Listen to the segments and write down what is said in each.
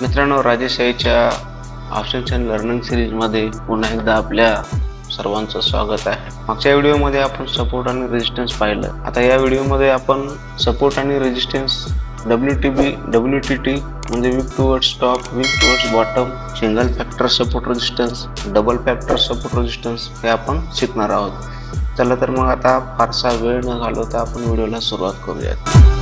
मित्रांनो राजेश आईच्या option learning सिरीजमध्ये पुन्हा एकदा आपल्या सर्वांचं स्वागत आहे. मागच्या व्हिडिओमध्ये आपण सपोर्ट आणि रेजिस्टन्स पाहिलं. आता या व्हिडिओमध्ये आपण सपोर्ट आणि resistance W T B W T T म्हणजे weak towards top weak towards bottom single factor support resistance double factor support resistance हे आपण शिकणार आहोत. चला तर मग आता फारसा वेळ न घालवता आपण व्हिडिओला सुरुवात करूयात.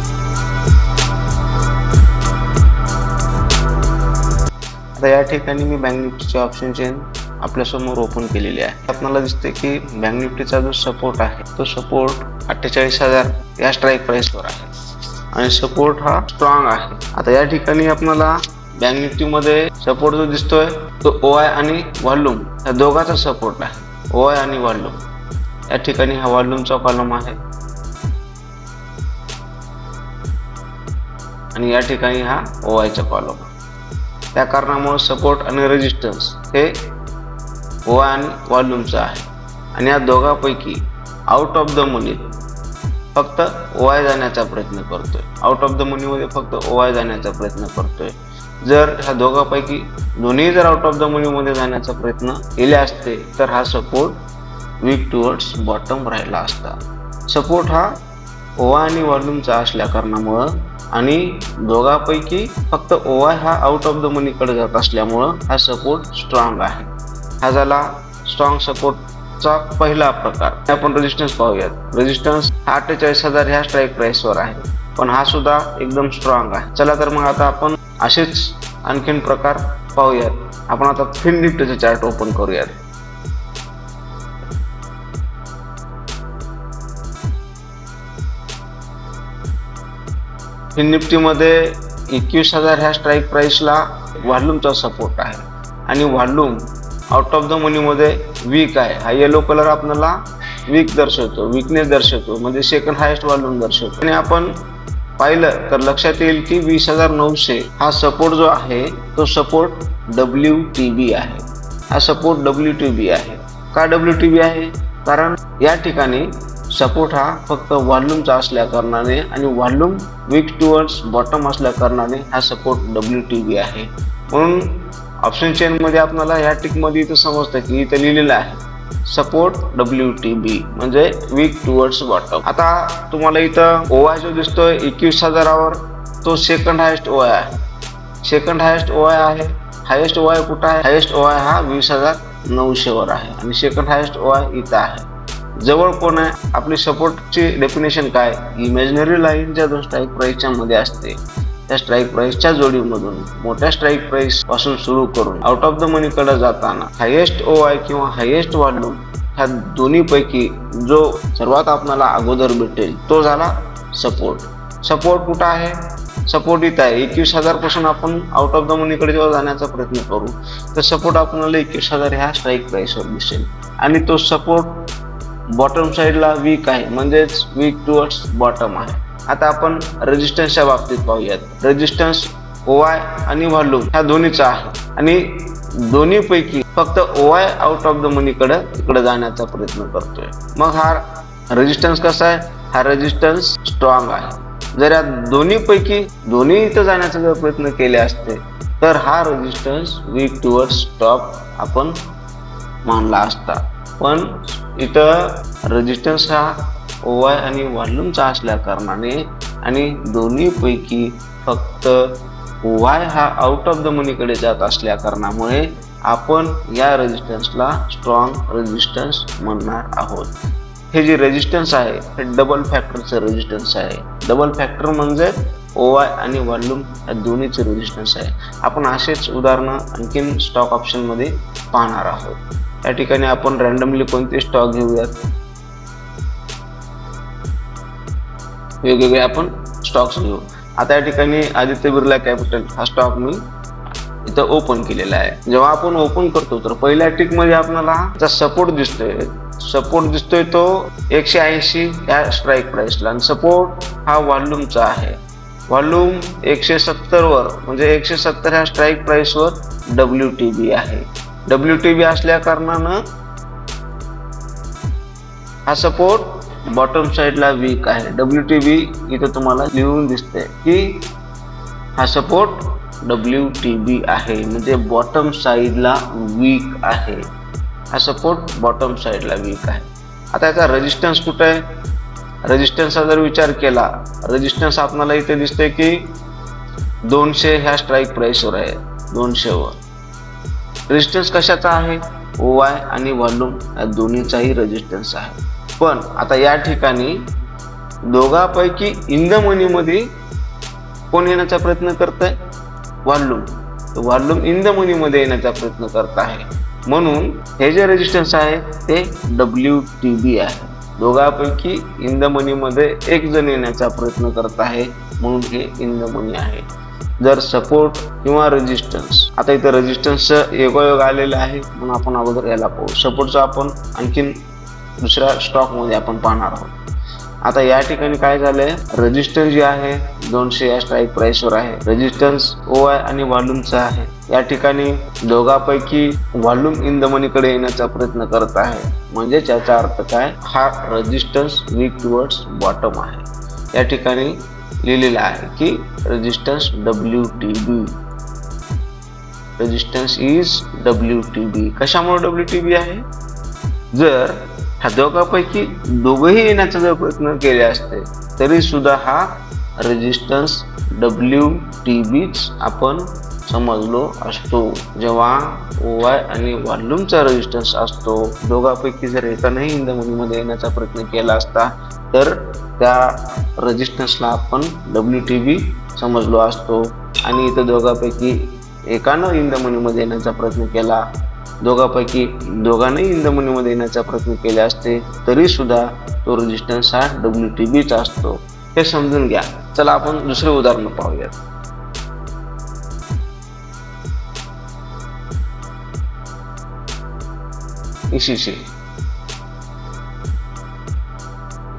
आता या ठिकाणी मी बँक निफ्टीचे ऑप्शन चेन आपल्यासमोर ओपन केलेले आहे. आपल्याला दिसते की बँक निफ्टीचा जो सपोर्ट आहे तो सपोर्ट अठ्ठेचाळीस हजार या स्ट्राईक प्राईसवर आहे. आणि सपोर्ट हा स्ट्रॉंग आहे. आता या ठिकाणी आपल्याला बँक निफ्टीमध्ये सपोर्ट जो दिसतोय तो ओ आय आणि व्हॉल्यूम या दोघांचा सपोर्ट आहे. ओ आय आणि व्हॉल्यूम या ठिकाणी हा व्हॉल्यूमचा कॉलम आहे. आणि या ठिकाणी हा ओ आयचा कॉलम आहे. त्या कारणामुळे सपोर्ट आणि रेजिस्टन्स हे ओ आणि व्हॉल्यूमचं आहे. आणि या दोघांपैकी आउट ऑफ द मनी फक्त ओ जाण्याचा प्रयत्न करतोय. आउट ऑफ द मनीमध्ये फक्त ओ जाण्याचा प्रयत्न करतोय. जर ह्या दोघांपैकी दोन्ही जर आउट ऑफ द मनीमध्ये जाण्याचा प्रयत्न केले असते तर हा सपोर्ट वीक टुवर्ड्स बॉटम राहिला असता. सपोर्ट हा ओवा आणि व्हॉल्यूमचा असल्या कारणामुळं आणि दोघांपैकी फक्त ओवाय हा आउट ऑफ द मनीकडे जात असल्यामुळं हा सपोर्ट स्ट्रॉंग आहे. हा झाला स्ट्रॉंग सपोर्टचा पहिला प्रकार. आपण रेजिस्टन्स पाहूयात. रेजिस्टन्स अठ्ठेचाळीस हजार ह्या स्ट्राईक प्राइसवर आहे. पण हा सुद्धा एकदम स्ट्रॉंग आहे. चला तर मग आता आपण असेच आणखीन प्रकार पाहूयात. आपण आता फिन निफ्टीचा चार्ट ओपन करूयात. निफ्टीमध्ये एकवीस हजार ह्या स्ट्राईक प्राईसला व्हॉल्यूमचा सपोर्ट आहे. आणि व्हॉल्यूम आउट ऑफ द मनीमध्ये वीक आहे. हा येलो कलर आपल्याला वीक दर्शवतो विकनेस दर्शवतो म्हणजे सेकंड हायेस्ट व्हॉल्यूम दर्शवतो. आणि आपण पाहिलं तर लक्षात येईल की वीस हजार नऊशे हा सपोर्ट जो आहे तो सपोर्ट डब्ल्यू टी बी आहे. हा सपोर्ट डब्ल्यू टी बी आहे. का डब्ल्यू टी बी आहे? कारण या ठिकाणी सपोर्ट हा फक्त व्हॉल्यूमचा असल्या कारणाने आणि व्हॉल्यूम वीक टुवर्ड्स बॉटम असल्या कारणाने हा सपोर्ट डब्ल्यू टी बी आहे. म्हणून ऑप्शन चेनमध्ये आपल्याला ह्या टिकमध्ये इथं समजतं की इथं लिहिलेलं आहे सपोर्ट डब्ल्यू टी बी म्हणजे वीक टुवर्ड्स बॉटम आता तुम्हाला इथं ओआय जो दिसतोय एकवीस हजारावर तो सेकंड हायेस्ट ओआय आहे. सेकंड हायेस्ट ओआय आहे हायेस्ट ओआय कुठं आहे? हायेस्ट ओआय हा वीस हजार नऊशेवर आहे. आणि सेकंड हायेस्ट ओआय इथं आहे. जवळ कोण आहे? आपली सपोर्टची डेफिनेशन काय? इमॅजिनरी लाईनच्या जो दोन स्ट्राईक प्राईसच्या मध्ये असते त्या स्ट्राईक प्राईसच्या जोडीमधून मोठ्या स्ट्राईक प्राईसपासून सुरू करून आउट ऑफ द मनीकडे जाताना हायेस्ट ओ आय किंवा हायेस्ट व्हॉल्यूम ह्या दोन्हीपैकी जो सर्वात आपल्याला अगोदर भेटेल तो झाला सपोर्ट सपोर्ट कुठं आहे? सपोर्ट इथं आहे. एकवीस हजारपासून आपण आउट ऑफ द मनीकडे जेव्हा जाण्याचा प्रयत्न करू तर सपोर्ट आपल्याला एकवीस हजार ह्या स्ट्राईक प्राईसवर दिसेल. आणि तो सपोर्ट बॉटम साईडला वीक आहे. म्हणजेच वीक टुवर्ड्स बॉटम आहे. आता आपण रेजिस्टन्सच्या बाबतीत पाहूयात. रेजिस्टन्स ओवाय आणि व्हॉल्यूम ह्या दोन्हीचा आहे. आणि दोन्हीपैकी फक्त O I out of the मनीकडे इकडे जाण्याचा प्रयत्न करतोय. मग हा रेजिस्टन्स कसा आहे? हा रेजिस्टन्स स्ट्रॉंग आहे. जर या दोन्हीपैकी दोन्ही इथं जाण्याचा जर प्रयत्न केले असते तर हा रेजिस्टन्स वीक टुवर्ड्स टॉप आपण मानला असता. पण इथं रेजिस्टन्स हा ओ आय आणि व्हॉल्यूमचा असल्या कारणाने आणि दोन्हीपैकी फक्त ओ आय हा आउट ऑफ द मनीकडे जात असल्या कारणामुळे आपण या रेजिस्टन्सला स्ट्रॉंग रेजिस्टन्स म्हणणार आहोत. हे जे रेजिस्टन्स आहे हे डबल फॅक्टरचं रेजिस्टन्स आहे. डबल फॅक्टर म्हणजे ओ आय आणि व्हॉल्यूम या दोन्हीचे रेजिस्टन्स आहे. आपण असेच उदाहरणं आणखीन स्टॉक ऑप्शनमध्ये पाहणार आहोत. या ठिकाणी आपण रँडमली कोणते स्टॉक घेऊयात? वेगवेगळे आपण स्टॉक्स घेऊ. आता या ठिकाणी आदित्य बिर्ला कॅपिटल हा स्टॉक मी इथं ओपन केलेला आहे. जेव्हा आपण ओपन करतो तर पहिल्या टिकमध्ये आपल्याला सपोर्ट दिसतोय सपोर्ट दिसतोय तो एकशे ऐंशी या स्ट्राईक प्राईसला आणि सपोर्ट हा व्हॉल्यूमचा आहे. व्हॉल्यूम एकशे सत्तरवर म्हणजे एकशे सत्तर ह्या स्ट्राईक प्राईसवर डब्ल्यू टी बी आहे. डब्ल्यू टी बी असल्या कारणानं हा सपोर्ट बॉटम साईडला वीक आहे. डब्ल्यू टी बी इथं तुम्हाला लिहून दिसते की हा सपोर्ट डब्ल्यू टी बी आहे. म्हणजे बॉटम साईडला वीक आहे. हा सपोर्ट बॉटम साईडला वीक आहे. आता याचा रेजिस्टन्स कुठं आहे? रेजिस्टन्सचा जर विचार केला रेजिस्टन्स आपणाला इथे दिसते की दोनशे ह्या स्ट्राईक प्राईसवर आहे. दोनशेवर. रेजिस्टन्स कशाचा आहे? ओ आय आणि व्हॉल्यूम या दोन्हीचाही रेजिस्टन्स आहे. पण आता या ठिकाणी दोघापैकी इन द मनीमध्ये कोण येण्याचा प्रयत्न करत आहे व्हॉल्यूम व्हॉल्यूम इन द मनीमध्ये येण्याचा प्रयत्न करत आहे. म्हणून हे जे रेजिस्टन्स आहे ते डब्ल्यू टी बी आहे. दोघापैकी इन द मनीमध्ये एक जण येण्याचा प्रयत्न करत आहे म्हणून हे इन द मनी आहे. जर सपोर्ट किंवा रेजिस्टन्स आता इथं रेजिस्टन्सचं योगायोग आलेलं आहे म्हणून आपण अगोदर याला पाहू. सपोर्टचं आपण आणखीन दुसऱ्या स्टॉकमध्ये आपण पाहणार आहोत. आता या ठिकाणी काय झालंय? रेजिस्टन्स जे आहे दोनशे या स्ट्राईक प्राइसवर आहे. रेजिस्टन्स ओ आय आणि व्हॉल्यूमचा आहे. या ठिकाणी दोघांपैकी व्हॉल्यूम इन द मनीकडे येण्याचा प्रयत्न करत आहे. म्हणजे याचा अर्थ काय? हा रेजिस्टन्स वीक टुवर्ड्स बॉटम आहे. या ठिकाणी लिहिलेलं आहे की resistance W T B resistance is W T B कशामुळे डब्ल्यू टी बी आहे? जर ह्या दोघांपैकी दोघंही येण्याचा जर प्रयत्न केले असते तरी सुद्धा हा रेजिस्टन्स डब्ल्यू टी बीच आपण समजलो असतो. जेव्हा ओ वाय आणि व्हॉल्यूमचा रेजिस्टन्स असतो दोघांपैकी जर एकानंही इंदमनीमध्ये येण्याचा प्रयत्न केला असता तर त्या रजिस्टन्सला आपण डब्ल्यू टी बी समजलो असतो. आणि इथं दोघांपैकी एकानं इंदमनीमध्ये येण्याचा प्रयत्न केला. दोघांपैकी दोघांनाही इंदमनीमध्ये येण्याचा प्रयत्न केले असते तरी सुद्धा तो रजिस्टन्स हा डब्ल्यू टी बीचा असतो. हे समजून घ्या. चला आपण दुसरे उदाहरण पाहूयात. ईसीसी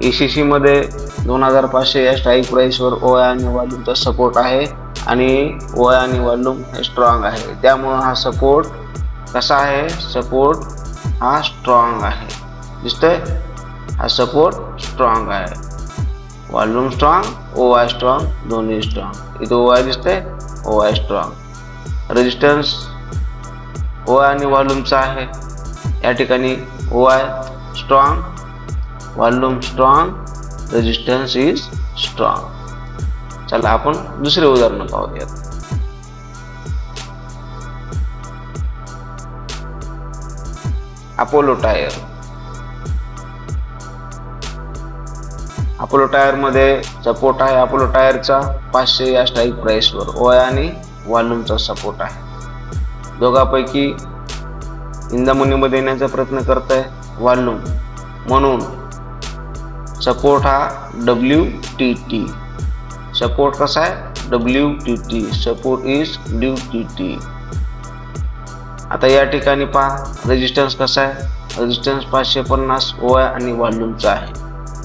सी मध्ये दोन हजार पाचशे या स्ट्राईक प्राईसवर ओ आणि व्हॉल्यूमचा सपोर्ट आहे आणि ओ आणि व्हॉल्यूम हे स्ट्रॉंग आहे. त्यामुळं हा सपोर्ट कसा आहे? सपोर्ट हा स्ट्रॉंग आहे. दिसतोय? हा सपोर्ट स्ट्रॉंग आहे. Volume strong O I strong दोन्ही स्ट्रॉंग इथं ओ आय दिसतंय O I strong resistance O I आणि व्हॉल्यूमचा आहे. या ठिकाणी O I strong volume strong resistance is strong. चला आपण दुसरे उदाहरण पाहूयात. Apollo tyre. अपोलो टायरमध्ये सपोर्ट आहे अपोलो टायरचा पाचशे या स्ट्राईक प्राइसवर ओ आणि व्हॉल्यूमचा सपोर्ट आहे. दोघांपैकी इंदामुनीमध्ये येण्याचा प्रयत्न करत आहे व्हॉल्यूम म्हणून सपोर्ट हा डब्ल्यू टी टी सपोर्ट कसा आहे? W T T support is due T T आता या ठिकाणी पहा रेजिस्टन्स कसा आहे? रेजिस्टन्स पाचशे पन्नास ओ आहे आणि व्हॉल्यूमचा आहे.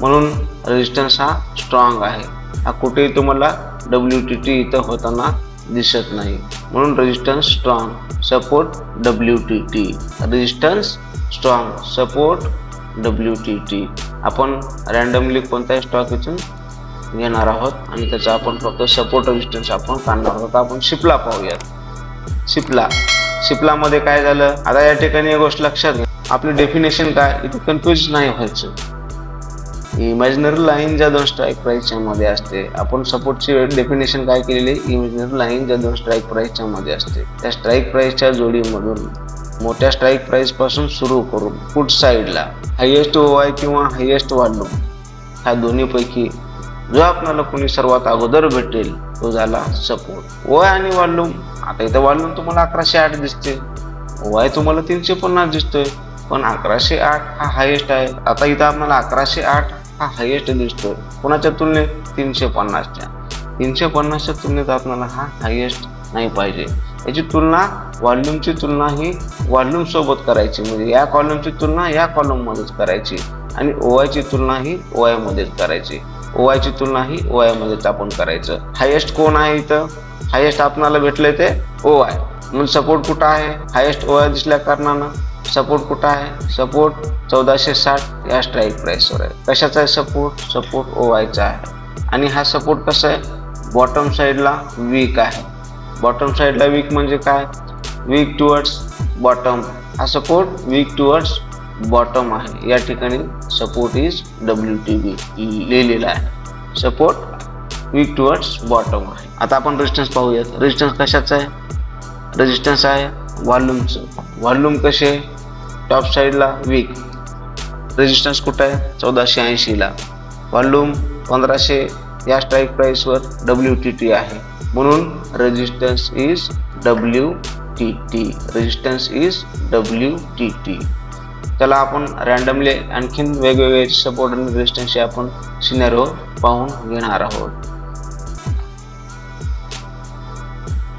म्हणून रेजिस्टन्स हा स्ट्रॉंग आहे. हा कुठेही तुम्हाला डब्ल्यू टी टी इथं होताना दिसत नाही. म्हणून resistance strong support W T T resistance strong support W T T आपण रँडमली कोणताही स्टॉक इथून घेणार आहोत आणि त्याचा आपण फक्त सपोर्ट रेजिस्टन्स आपण काढणार आहोत. आपण शिपला पाहूयात. शिपला शिपलामध्ये काय झालं? आता या ठिकाणी एक गोष्ट लक्षात घ्या. आपलं डेफिनेशन काय? इथे कन्फ्युज नाही व्हायचं. इमॅजिनरी लाईन ज्या दोन स्ट्राईक प्राईसच्या मध्ये असते आपण सपोर्टची डेफिनेशन काय केलेली? इमॅजिनरी लाईन ज्या दोन स्ट्राईक प्राईसच्या मध्ये असते. त्या स्ट्राईक प्राईसच्या जोडीमधून मोठ्या स्ट्राईक प्राईसपासून सुरू करून फुट साईडला हायेस्ट ओ आय किंवा हायेस्ट व्हॉल्यूम ह्या दोन्हीपैकी जो आपल्याला कोणी सर्वात अगोदर भेटेल तो झाला सपोर्ट ओ आणि वाढलूम आता इथं व्हॉल्यूम तुम्हाला अकराशे आठ दिसते. ओ तुम्हाला तीनशे पन्नास दिसतोय पण अकराशे आठ हा हायेस्ट आहे. आता इथं आपल्याला अकराशे आठ हा हायेस्ट दिसतोय. कोणाच्या तुलनेत? तीनशे पन्नासच्या. तीनशे पन्नासच्या तुलनेत आपल्याला हा हायेस्ट नाही पाहिजे. याची तुलना व्हॉल्यूमची तुलना ही व्हॉल्यूमसोबत करायची. म्हणजे या कॉलमची तुलना या कॉलममध्येच करायची. आणि ओआयची तुलना ही ओआयमध्येच करायची. ओआयची तुलना ही ओआयमध्येच आपण करायचं. हायेस्ट कोण आहे इथं? हायेस्ट आपणाला भेटले ते ओ आय म्हणून सपोर्ट कुठं आहे? हायेस्ट ओ आय दिसल्या कारणानं. सपोर्ट कुठं आहे? सपोर्ट चौदाशे साठ या स्ट्राईक प्राईसवर आहे. कशाचा आहे सपोर्ट सपोर्ट ओ आयचा आहे. आणि हा सपोर्ट कसा आहे? बॉटम साईडला वीक आहे. बॉटम साईडला वीक म्हणजे काय? वीक टुवर्ड्स बॉटम हा सपोर्ट वीक टुवर्ड्स बॉटम आहे. या ठिकाणी support is W T B लिहिलेला आहे. सपोर्ट वीक टुवर्ड्स बॉटम आहे. आता आपण रेजिस्टन्स पाहूयात. रेजिस्टन्स कशाचं आहे? रेजिस्टन्स आहे व्हॉल्यूमचं व्हॉल्यूम कसे टॉप साईडला वीक रेजिस्टन्स कुठं आहे? चौदाशे ऐंशीला. व्हॉल्यूम पंधराशे या स्ट्राईक प्राईसवर डब्ल्यू टी टी आहे. म्हणून resistance is W T T resistance is W T T त्याला आपण रॅन्डमली आणखीन वेगवेगळे सपोर्ट आणि रेजिस्टन्सचे आपण सिनेरो पाहून घेणार आहोत.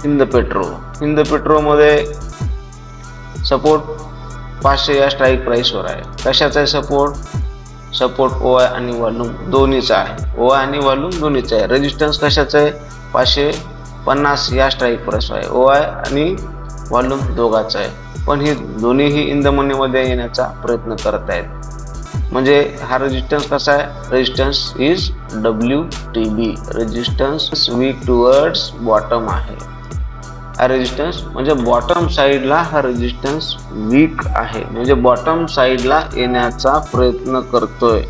हिंद पेट्रो हिंद पेट्रोमध्ये सपोर्ट पाचशे या स्ट्राईक प्राईसवर आहे. कशाचा आहे सपोर्ट सपोर्ट ओ आय आणि व्हॉल्यूम दोन्हीचा आहे. ओ आय आणि व्हॉल्यूम दोन्हीचा आहे. रेजिस्टन्स कशाचं आहे? पाचशे पन्नास या स्ट्राईकवर प्राईस आहे. ओ आय आणि व्हॉल्यूम दोघाचा आहे. पण हे दोन्हीही इन मनीमध्ये येण्याचा प्रयत्न करत आहेत. म्हणजे हा रेजिस्टन्स कसा आहे? Resistance is W T B resistance weak towards bottom आहे. हा रेजिस्टन्स म्हणजे बॉटम साईडला हा रेजिस्टन्स वीक आहे. म्हणजे बॉटम साईडला येण्याचा प्रयत्न करतोय.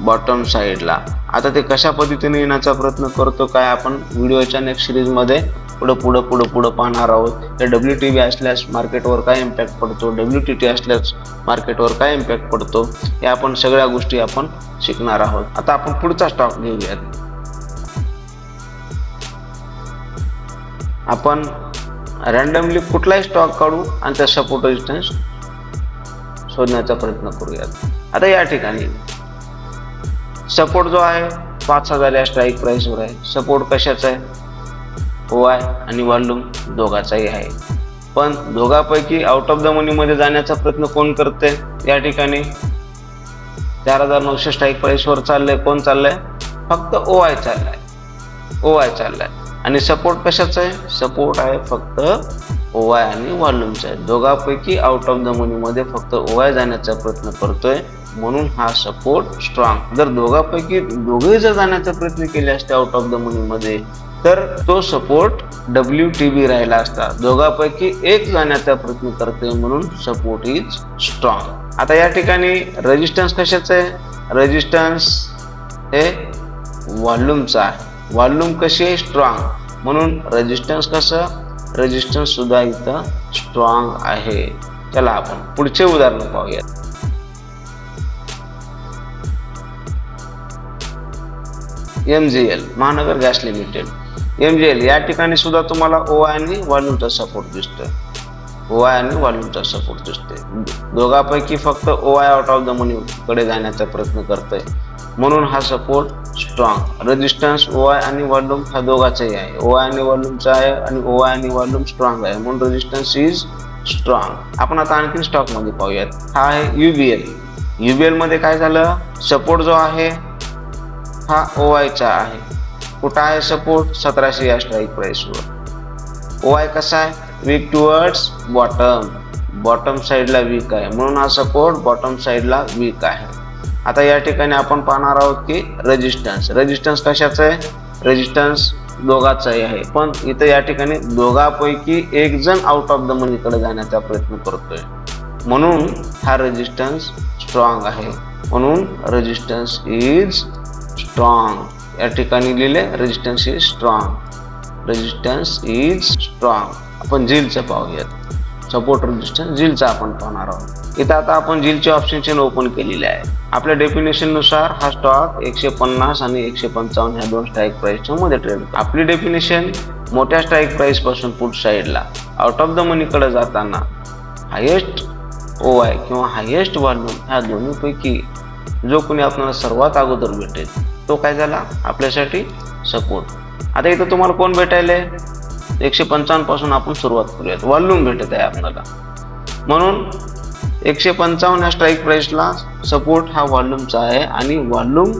बॉटम साईडला आता ते कशा पद्धतीने येण्याचा प्रयत्न करतो काय आपण व्हिडिओच्या नेक्स्ट सिरीजमध्ये पुढं पुढं पुढं पुढं पाहणार आहोत. तर डब्ल्यू टी व्ही असल्यास मार्केटवर काय इम्पॅक्ट पडतो? डब्ल्यू टी टी असल्यास मार्केटवर काय इम्पॅक्ट पडतो? या आपण सगळ्या गोष्टी आपण शिकणार आहोत. आता आपण पुढचा स्टॉक घेऊयात. आपण रँडमली कुठलाही स्टॉक काढू आणि त्या सपोर्ट रेजिस्टन्स शोधण्याचा प्रयत्न करूयात. आता या ठिकाणी सपोर्ट जो आहे पाच हजार या स्ट्राईक प्राईसवर आहे. सपोर्ट कशाचा आहे? ओ आय आणि व्हॉल्यूम दोघाचाही आहे. पण दोघापैकी आउट ऑफ द मनीमध्ये जाण्याचा प्रयत्न कोण करते या ठिकाणी चार हजार नऊशे स्ट्राईक प्राईसवर चाललंय. कोण चाललंय? फक्त ओ आय चाललाय. ओ आय चाललाय. आणि सपोर्ट कशाचा आहे? सपोर्ट आहे फक्त ओवाय आणि व्हॉल्यूमचा आहे. दोघांपैकी आउट ऑफ द मनीमध्ये फक्त ओवाय जाण्याचा प्रयत्न करतोय. म्हणून हा सपोर्ट स्ट्रॉंग जर दोघांपैकी दोघे जर जाण्याचा प्रयत्न केले असते आउट ऑफ द मनीमध्ये तर तो सपोर्ट डब्ल्यू टी बी राहिला असता. दोघांपैकी एक जाण्याचा प्रयत्न करते म्हणून सपोर्ट इज स्ट्रॉंग आता या ठिकाणी रेजिस्टन्स कशाचं आहे? रेजिस्टन्स हे व्हॉल्यूमचा आहे. व्हॉल्यूम कशी आहे स्ट्रॉंग म्हणून रेजिस्टन्स कसं? रेजिस्टन्स सुद्धा इथं स्ट्रॉंग आहे. चला आपण पुढचे उदाहरण पाहूयात. M G L Mahanagar gas limited. M G L या ठिकाणी सुद्धा तुम्हाला ओ आय आणि व्हॉल्यूमचा सपोर्ट दिसतोय. ओ आय आणि व्हॉल्यूमचा सपोर्ट दिसतोय. दोघांपैकी फक्त O I out of the money कडे जाण्याचा प्रयत्न करतोय. म्हणून हा support strong resistance O I आणि व्हॉल्यूम हा दोघाचाही आहे. ओ आय आणि व्हॉल्यूमचा आहे आणि ओ आय आणि व्हॉल्यूम स्ट्रॉंग आहे. म्हणून रेजिस्टन्स इज स्ट्रॉंग आपण आता आणखीन स्टॉकमध्ये पाहूयात. हा आहे युबीएल युबीएलमध्ये काय झालं? सपोर्ट जो आहे हा ओ आयचा आहे. कुठं आहे सपोर्ट सतराशे या स्ट्राईक प्राईसवर ओ आय कसा आहे? वीक टुवर्ड्स बॉटम बॉटम साईडला वीक आहे. म्हणून हा सपोर्ट बॉटम साईडला वीक आहे. आता या ठिकाणी आपण पाहणार आहोत की रेजिस्टन्स रेजिस्टन्स कशाचं आहे? रेजिस्टन्स दोघाचाही आहे. पण इथं या ठिकाणी दोघापैकी एक जण आउट ऑफ द मनीकडे जाण्याचा प्रयत्न करतोय. म्हणून हा रेजिस्टन्स स्ट्रॉंग आहे. म्हणून रेजिस्टन्स इज स्ट्रॉंग या ठिकाणी लिहिले resistance is strong resistance is strong आपण झीलचं पाहूयात. सपोर्ट रेजिस्टन्स झीलचा आपण पाहणार आहोत. इथं आता आपण झीलचे ऑप्शन ओपन केलेले आहे. आपल्या डेफिनेशननुसार हा स्टॉक एकशे पन्नास आणि एकशे पंचावन्न ह्या दोन स्ट्राईक प्राईसच्या मध्ये ट्रेड आपली डेफिनेशन मोठ्या स्ट्राईक प्राइसपासून पुढ साईडला आउट ऑफ द मनीकडे जाताना हायेस्ट ओ आय किंवा हायेस्ट व्हॉल्यूम ह्या दोन्हीपैकी जो कोणी आपल्याला सर्वात अगोदर भेटेल तो काय झाला? आपल्यासाठी सपोर्ट आता इथं तुम्हाला कोण भेटायला? एकशे पंचावन्नपासून आपण सुरुवात करूयात. व्हॉल्यूम भेटत आहे आपल्याला. म्हणून एकशे पंचावन्न या स्ट्राईक प्राईसला सपोर्ट हा व्हॉल्यूमचा आहे आणि व्हॉल्यूम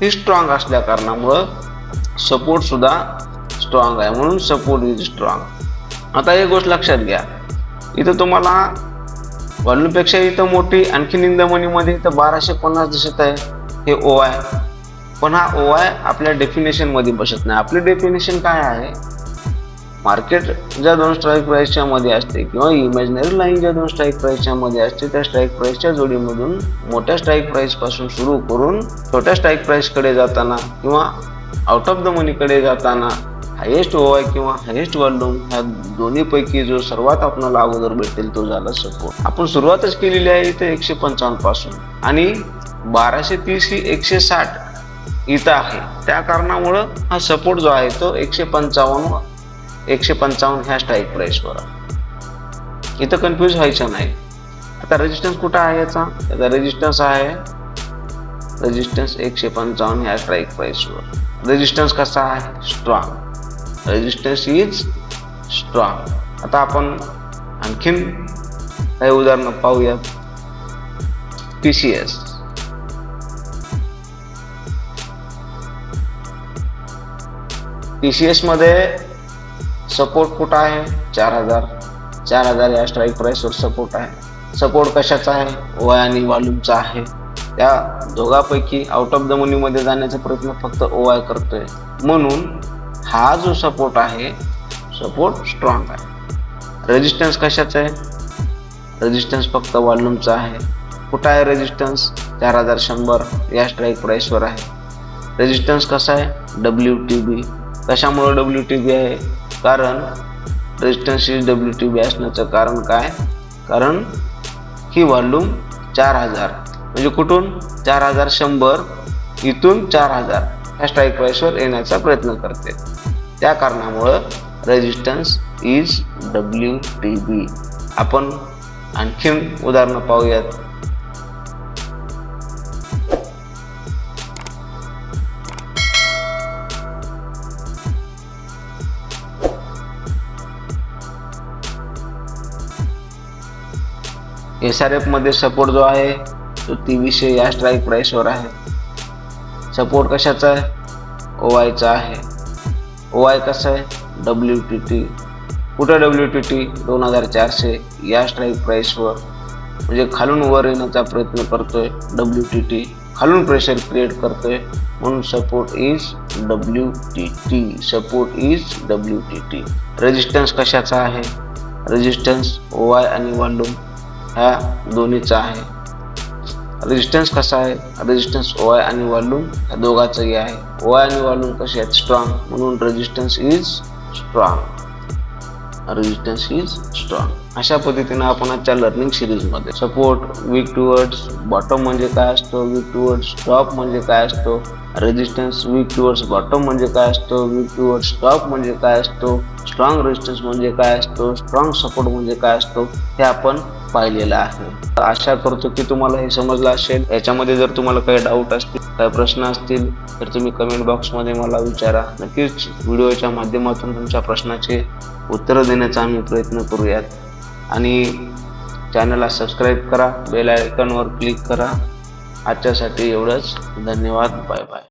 ही स्ट्रॉंग असल्या कारणामुळं सपोर्टसुद्धा स्ट्रॉंग आहे. म्हणून सपोर्ट इज स्ट्रॉंग आता एक गोष्ट लक्षात घ्या. इथं तुम्हाला व्हॉल्यूमपेक्षा इथं मोठी आणखीन इन मनीमध्ये इथं बाराशे पन्नास दिसत आहे. हे ओ आय पण हा ओ आय आपल्या डेफिनेशनमध्ये बसत नाही. आपली डेफिनेशन काय आहे? मार्केट ज्या दोन स्ट्राईक प्राईसच्या मध्ये असते किंवा इमॅजिनरी लाईन ज्या दोन स्ट्राईक प्राईसच्या मध्ये असते त्या स्ट्राईक प्राईसच्या जोडीमधून मोठ्या स्ट्राईक प्राईसपासून सुरू करून छोट्या स्ट्राईक प्राईसकडे जाताना किंवा आउट ऑफ द मनीकडे जाताना हायेस्ट ओवाय किंवा हायेस्ट वॉल्यूम ह्या दोन्हीपैकी जो सर्वात आपल्याला अगोदर भेटेल तो झाला सपोर्ट आपण सुरुवातच केलेली आहे इथे एकशे पंचावन्नपासून. आणि बाराशे तीस ही एकशे साठ इथं आहे. त्या कारणामुळं हा सपोर्ट जो आहे तो एकशे पंचावन्न एकशे पंचावन्न ह्या स्ट्राईक प्राईसवर इथं कन्फ्यूज व्हायचं नाही. आता रेजिस्टन्स कुठं आहे याचा? याचा रेजिस्टन्स आहे. रेजिस्टन्स एकशे पंचावन्न ह्या स्ट्राईक प्राईसवर रेजिस्टन्स कसा आहे? स्ट्रॉंग रेजिस्टन्स इज स्ट्रॉंग आता आपण आणखीन काही उदाहरणं पाहूयात. P C S P C एसमध्ये सपोर्ट कुठं आहे? चार हजार. चार हजार या स्ट्राईक प्राईसवर सपोर्ट आहे. सपोर्ट कशाचा आहे? ओआय आणि वॉल्यूमचा आहे. त्या दोघांपैकी आउट ऑफ द मनीमध्ये जाण्याचा प्रयत्न फक्त ओवाय करतोय. म्हणून हा जो सपोर्ट आहे सपोर्ट स्ट्रॉंग आहे. रेजिस्टन्स कशाचा आहे? रेजिस्टन्स फक्त वॉल्यूमचा आहे. कुठं आहे रेजिस्टन्स चार हजार शंभर या स्ट्राईक प्राईसवर आहे. रेजिस्टन्स कसा आहे? डब्ल्यू टी बी कशामुळं डब्ल्यू टी बी आहे? कारण resistance is W T B असण्याचं कारण काय? कारण ही व्हॉल्यूम चार हजार. म्हणजे कुठून? चार हजार शंभर इथून चार हजार. ह्या स्ट्राईक प्राईसवर येण्याचा प्रयत्न करते. त्या कारणामुळं resistance is W T B आपण आणखीन उदाहरणं पाहूयात. एस आर एफमध्ये सपोर्ट जो आहे तो तेवीसशे या स्ट्राईक प्राईसवर आहे. सपोर्ट कशाचा आहे? ओ आयचा आहे. ओ आय कसं आहे? डब्ल्यू टी टी कुठं डब्ल्यू टी टी दोन हजार चारशे या स्ट्राईक प्राईसवर म्हणजे खालून वर येण्याचा प्रयत्न करतोय डब्ल्यू टी टी खालून प्रेशर क्रिएट करतोय. म्हणून support is W T T support is W T T resistance कशाचा आहे? रेजिस्टन्स ओ आय आणि वॉल्यूम ह्या दोन्हीचा आहे. रेजिस्टन्स कसा आहे? रेजिस्टन्स ओ आय आणि वॉल्यूम ह्या दोघांचंही आहे. ओ आय आणि वॉल्यूम कसे आहेत? स्ट्रॉंग म्हणून resistance is strong resistance is strong अशा पद्धतीनं आपण आजच्या लर्निंग सिरीजमध्ये सपोर्ट वीक टुवर्ड्स बॉटम म्हणजे काय असतो? वीक टुवर्ड्स टॉप म्हणजे काय असतो? रेजिस्टन्स वीक टुवर्ड्स बॉटम म्हणजे काय असतो? वीक टुवर्ड्स टॉप म्हणजे काय असतो? स्ट्रॉंग रेजिस्टन्स म्हणजे काय असतो? स्ट्रॉंग सपोर्ट म्हणजे काय असतो? हे आपण पाहिलेलं आहे. आशा करतो की तुम्हाला हे समजलं असेल. याच्यामध्ये जर तुम्हाला काही डाऊट असतील काही प्रश्न असतील तर तुम्ही कमेंट बॉक्समध्ये मला विचारा. नक्कीच व्हिडिओच्या माध्यमातून तुमच्या प्रश्नाचे उत्तरं देण्याचा आम्ही प्रयत्न करूयात. आणि चॅनलला सबस्क्राईब करा. बेल आयकॉनवर क्लिक करा. आजच्यासाठी एवढंच. धन्यवाद. Bye bye